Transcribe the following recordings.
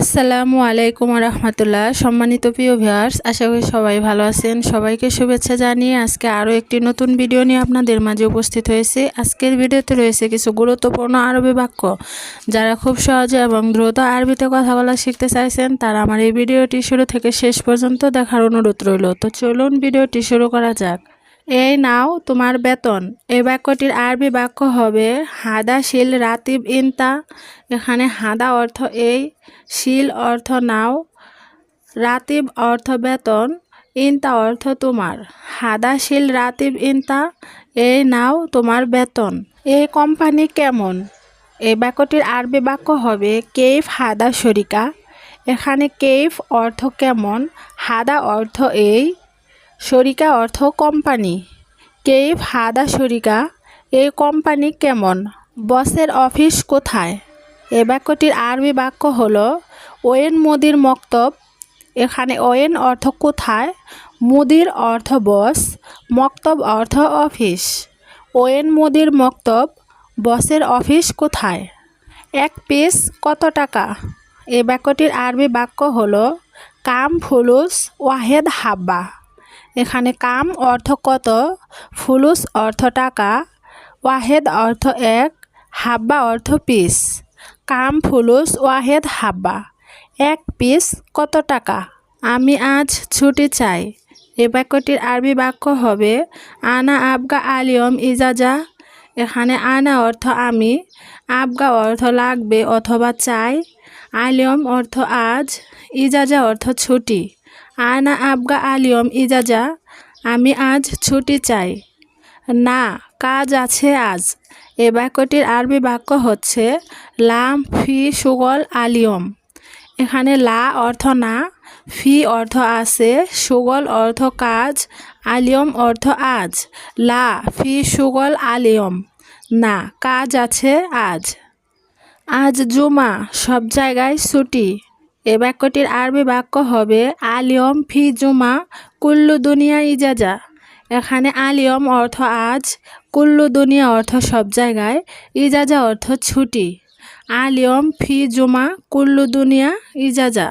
আসসালামু আলাইকুম রহমতুল্লাহ সম্মানিত প্রিয় ভিউয়ার্স, আশা করি সবাই ভালো আছেন। সবাইকে শুভেচ্ছা জানিয়ে আজকে আরও একটি নতুন ভিডিও নিয়ে আপনাদের মাঝে উপস্থিত হয়েছে। আজকের ভিডিওতে রয়েছে কিছু গুরুত্বপূর্ণ আরবি বাক্য। যারা খুব সহজে এবং দ্রুত আরবিতে কথা বলা শিখতে চাইছেন, তারা আমার এই ভিডিওটি শুরু থেকে শেষ পর্যন্ত দেখার অনুরোধ রইল। তো চলুন ভিডিওটি শুরু করা যাক। এই নাও তোমার বেতন। এই বাক্যটির আরবি বাক্য হবে, হাদা শিল রাতিব ইনতা। এখানে হাদা অর্থ এই, শিল অর্থ নাও, রাতিব অর্থ বেতন, ইনতা অর্থ তোমার। হাদা শিল রাতিব ইনতা। এই নাও তোমার বেতন। এই কোম্পানি কেমন? এই বাক্যটির আরবি বাক্য হবে কেফ হাদা শরিকা। এখানে কেফ অর্থ কেমন, হাদা অর্থ এই শরিকা অর্থ কোম্পানি। কেইফ হাদা শরিকা, এই কোম্পানি কেমন? বসের অফিস কোথায়? এ বাক্যটির আরবি বাক্য হলো, ওয়েন মোদির মক্তব এখানে ওয়েন অর্থ কোথায়? মুদির অর্থ বস, মক্তব অর্থ অফিস। ওয়েন মুদির মক্তব বসের অফিস কোথায়? এক পিস কত টাকা? এ বাক্যটির আরবি বাক্য হল, কাম ফুলুস ওয়াহেদ হাব্বা এখানে কাম অর্থ কত? ফুলুস অর্থ টাকা, ওয়াহেদ অর্থ এক, হাব্বা অর্থ পিস। কাম, ফুলুস, ওয়াহেদ, হাব্বা। এক পিস কত টাকা? আমি আজ ছুটি চাই। এ বাক্যটির আরবি বাক্য হবে, আনা আবগা আলিয়ম ইজাজা। এখানে আনা অর্থ আমি, আবগা অর্থ লাগবে অথবা চাই। আলিয়ম অর্থ আজ, ইজাজা অর্থ ছুটি। আনা আবগা আলিয়ম ইজাজা, আমি আজ ছুটি চাই। না, কাজ আছে আজ। এ বাক্যটির আরবি বাক্য হচ্ছে, লাম ফি সুগল আলিয়ম। এখানে লা অর্থ না, ফি অর্থ আছে, সুগল অর্থ কাজ, আলিয়ম অর্থ আজ। লা ফি সুগল আলিয়ম। না, কাজ আছে আজ। আজ জুমা, সব জায়গায় ছুটি। এ বাক্যটির আরবি বাক্য হবে, আলিয়ম ফি জুমা কুল্লু দুনিয়া ইজাজা। এখানে আলিয়ম অর্থ আজ, কুল্লু দুনিয়া অর্থ সব জায়গায়, ইজাজা অর্থ ছুটি। আলিয়ম ফি জুমা কুল্লু দুনিয়া ইজাজা।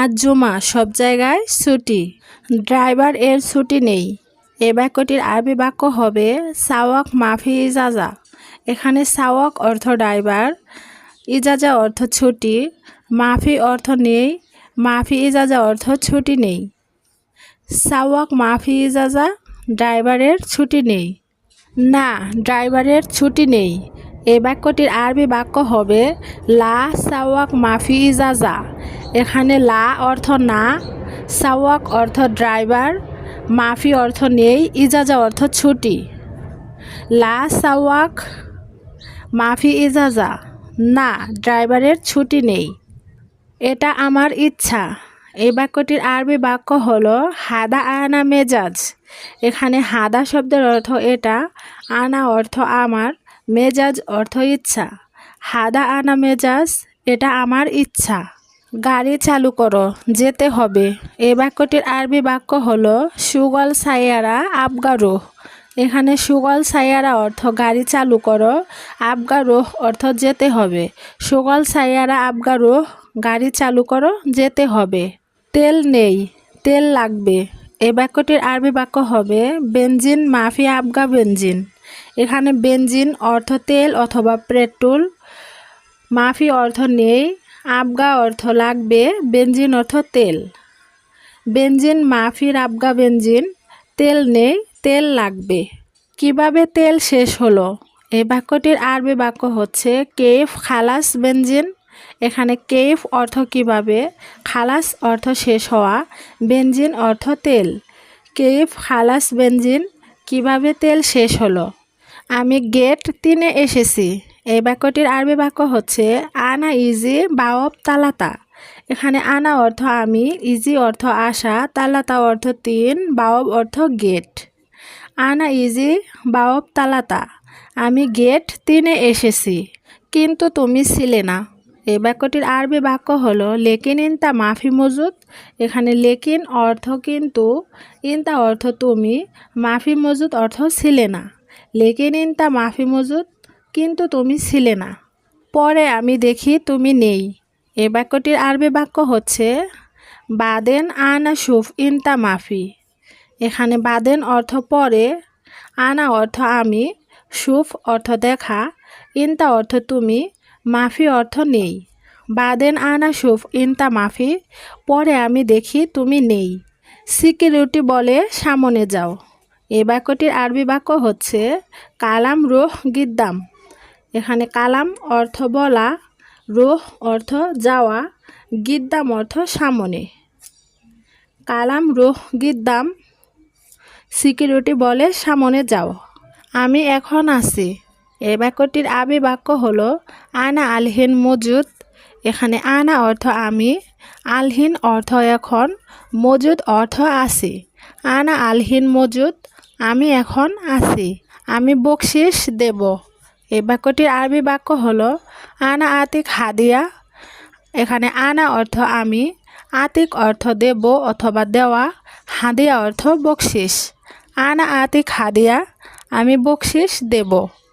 আজ জুমা সব জায়গায় ছুটি, ড্রাইভার এর ছুটি নেই। এ বাক্যটির আরবি বাক্য হবে, সাওয়াক মাফি ইজাজা। এখানে সাওয়াক অর্থ ড্রাইভার ইজাজা অর্থ ছুটি, মাফি অর্থ নেই, মাফি ইজাজা অর্থ ছুটি নেই। সাওয়াক মাফি ইজাজা, ড্রাইভারের ছুটি নেই। না, ড্রাইভারের ছুটি নেই। এই বাক্যটির আরবি বাক্য হবে, লা সাওয়াক মাফি ইজাজা। এখানে লা অর্থ না, সাওয়াক অর্থ ড্রাইভার, মাফি অর্থ নেই, ইজাজা অর্থ ছুটি। লা সাওয়াক মাফি ইজাজা। না, ড্রাইভারের ছুটি নেই। এটা আমার ইচ্ছা। এই বাক্যটির আরবি বাক্য হলো, হাদা আনা মেজাজ। এখানে হাদা শব্দের অর্থ এটা, আনা অর্থ আমার, মেজাজ অর্থ ইচ্ছা। হাদা আনা মেজাজ, এটা আমার ইচ্ছা। গাড়ি চালু করো, যেতে হবে। এই বাক্যটির আরবি বাক্য হলো, সুগল সাইয়ারা আবগারো। এখানে সুগল সাইয়ারা অর্থ গাড়ি চালু করো আবগারোহ অর্থ যেতে হবে। সুগল সাইয়ারা আবগারোহ গাড়ি চালু করো, যেতে হবে। তেল নেই, তেল লাগবে। এই বাক্যটির আরবি বাক্য হবে বেঞ্জিন মাফি, আবগা বেঞ্জিন এখানে বেঞ্জিন অর্থ তেল অথবা পেট্রোল, মাফি অর্থ নেই, আবগা অর্থ লাগবে বেঞ্জিন অর্থ তেল। বেঞ্জিন মাফির, আবগা বেঞ্জিন তেল নেই তেল লাগবে। কীভাবে তেল শেষ হলো? এই বাক্যটির আরবি বাক্য হচ্ছে, কেফ খালাস বেঞ্জিন এখানে কেফ অর্থ কীভাবে? খালাস অর্থ শেষ হওয়া বেঞ্জিন অর্থ তেল। কেফ খালাস বেঞ্জিন কীভাবে তেল শেষ হলো? আমি গেট তিনে এসেছি। এই বাক্যটির আরবি বাক্য হচ্ছে, আনা ইজি বাওব তালাতা এখানে আনা অর্থ আমি, ইজি অর্থ আশা, তালাতা অর্থ তিন, বাওব অর্থ গেট। আনা ইজি বাওব তালাতা। আমি গেট তিনে এসেছি, কিন্তু তুমি ছিলে না। এই বাক্যটির আরবি বাক্য হলো, লেকিন ইনতা মাফি মজুদ। এখানে লেকিন অর্থ কিন্তু, ইনতা অর্থ তুমি, মাফি মজুদ অর্থ ছিলে না। লেকিন ইনতা মাফি মজুদ কিন্তু তুমি ছিলে না। পরে আমি দেখি তুমি নেই। এ বাক্যটির আরবি বাক্য হচ্ছে, বাদেন আনা সুফ ইনতা মাফি। এখানে বাদেন অর্থ পরে, আনা অর্থ আমি, সুফ অর্থ দেখা, ইনতা অর্থ তুমি, মাফি অর্থ নেই। বাদেন আনা সুফ, ইনতা মাফি, পরে আমি দেখি তুমি নেই। সিকিউরিটি বলে সামনে যাও। এ বাক্যটির আরবি বাক্য হচ্ছে কালাম, রোহ, গিদ্দাম। এখানে কালাম অর্থ বলা, রোহ অর্থ যাওয়া, গিদ্দাম অর্থ সামনে। কালাম, রোহ, গিদ্দাম সিকিউরিটি বলে, সামনে যাও। আমি এখন আছি। এ বাক্যটির আবি বাক্য হলো, আনা আলহিন মজুদ। এখানে আনা অর্থ আমি। আলহিন অর্থ এখন। মজুদ অর্থ আছি। আনা আলহিন মজুদ। আমি এখন আছি। আমি বকশিস দেব। এই বাক্যটির আরবি বাক্য হলো, আনা আতিক হাদিয়া। এখানে আনা অর্থ আমি। আতিক অর্থ দেব অথবা দেওয়া। হাদিয়া অর্থ বকশিস। আনা আতিক হাদিয়া আমি বকশিস দেব।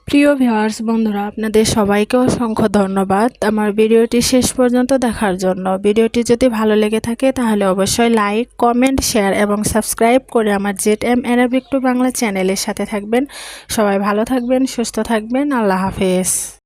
প্রিয় ভিউয়ার্স, বন্ধুরা, আপনাদের সবাইকে অসংখ্য ধন্যবাদ আমার ভিডিওটি শেষ পর্যন্ত দেখার জন্য। ভিডিওটি যদি ভালো লেগে থাকে, তাহলে অবশ্যই লাইক, কমেন্ট, শেয়ার এবং সাবস্ক্রাইব করে আমার jet M Arabic to Bangla চ্যানেলের সাথে থাকবেন। সবাই ভালো থাকবেন, সুস্থ থাকবেন। আল্লাহ হাফেজ।